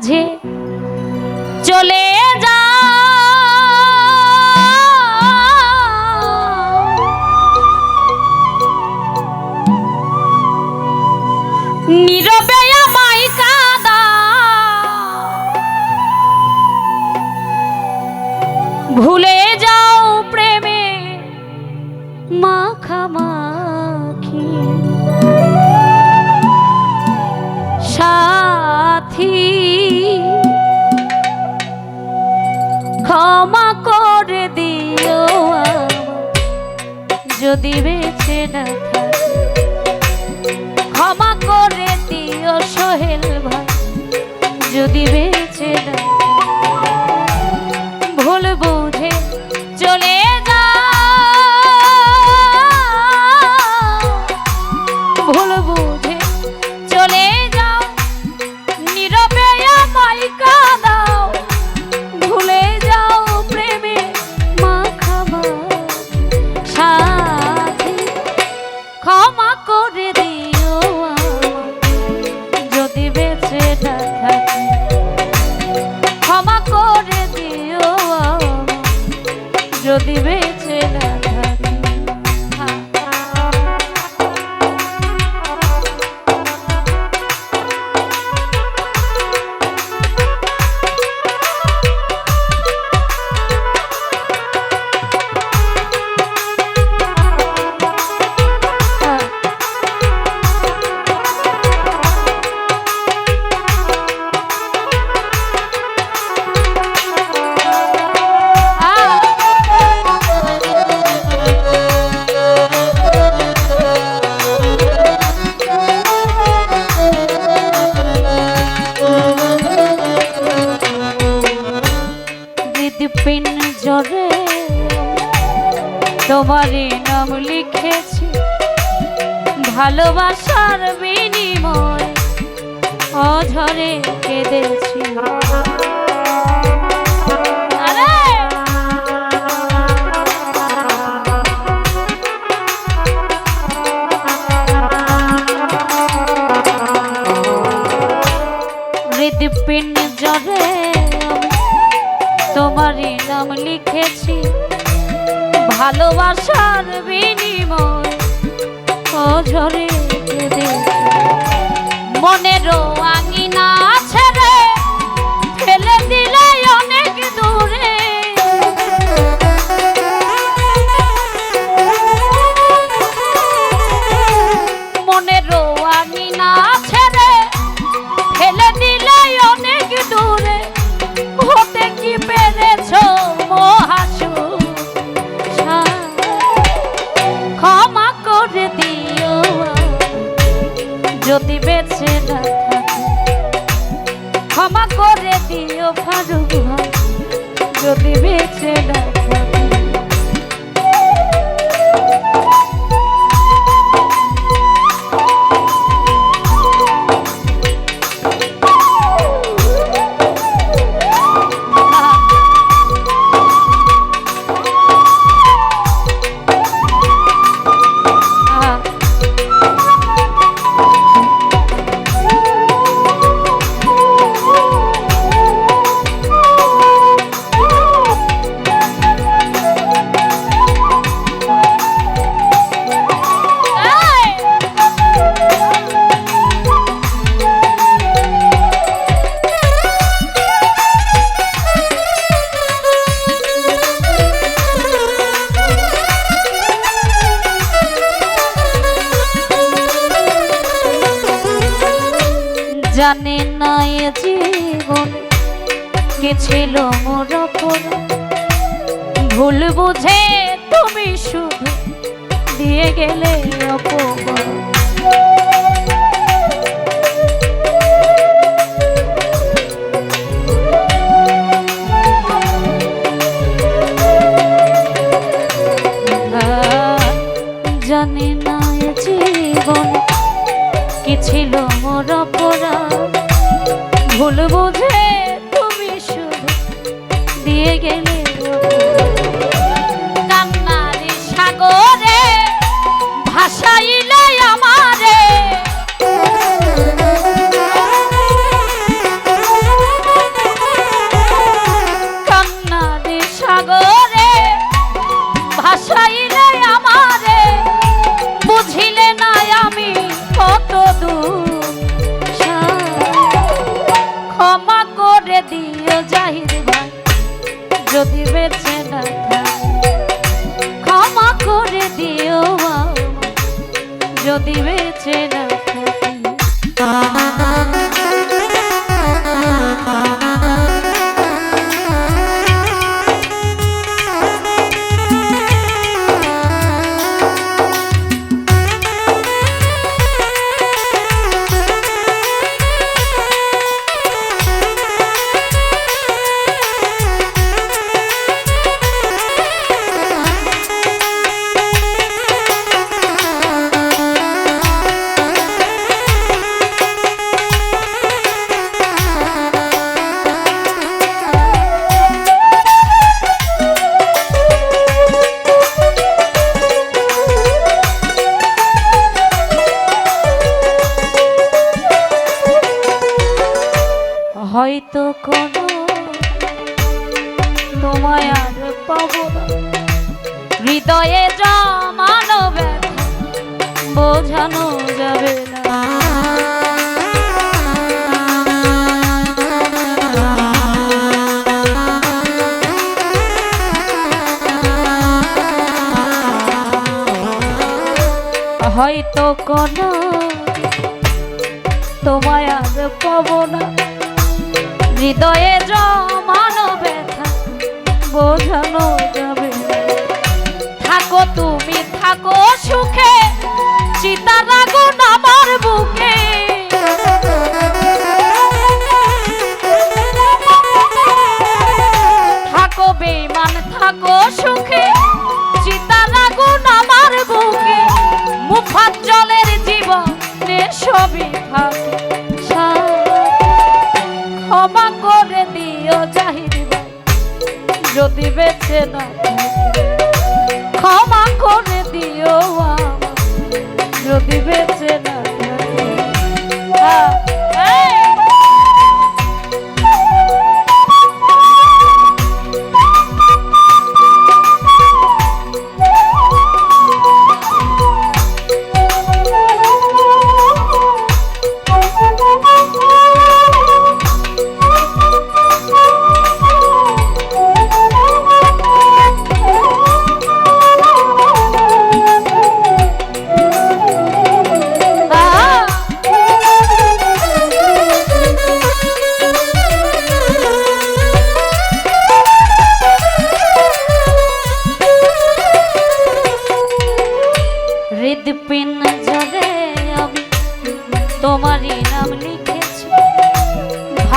বুঝে চলে যা নীরবে ভুলে যদি বেঁচে না ক্ষমা করে দিও সোহেল ভাই। যদি বেঁচে না তোমারই নাম লিখেছি। ভালোবাসার বিনিময় অঝরে কেঁদেছি! হৃদপিন জরে তোমারই নাম লিখেছি। ভালোবাসার বিনিময়। মনেরও আঙিনা যদি বেঁচে না ক্ষমা করে দিও ভাই যদি বেঁচে না জানে না জীবন। কে ছিল মোর ভুল বুঝে তুমি শুধু দিয়ে গেলে অপমান। তুমি সাগরে ভাসাইলে যদি বেঁচে না হৃদয়ে জমানো বোঝানো যাবে হয়তো কোনো তোমায় আর পাবো না। হৃদয়ে জমানো ব্যথা, বোঝানো যাবে থাকো, তুমি থাকো সুখে। চিতা রাগো আমার বুকে। থাকো বেমান থাকো সুখে। চিতা রাগো আমার বুকে। মুফাত জলের জীবনে সবই থাকে ক্ষমা করে দিও চাহিদি যদি বেছে না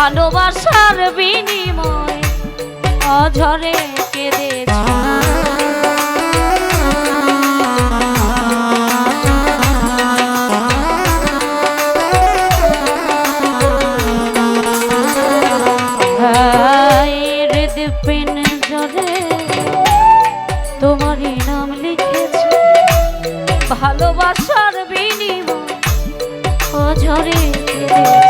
ভালোবাসার বিনিময় অঝরে কেঁদেছি। ভালোবাসার বিনিময় অঝরে কেঁদেছি।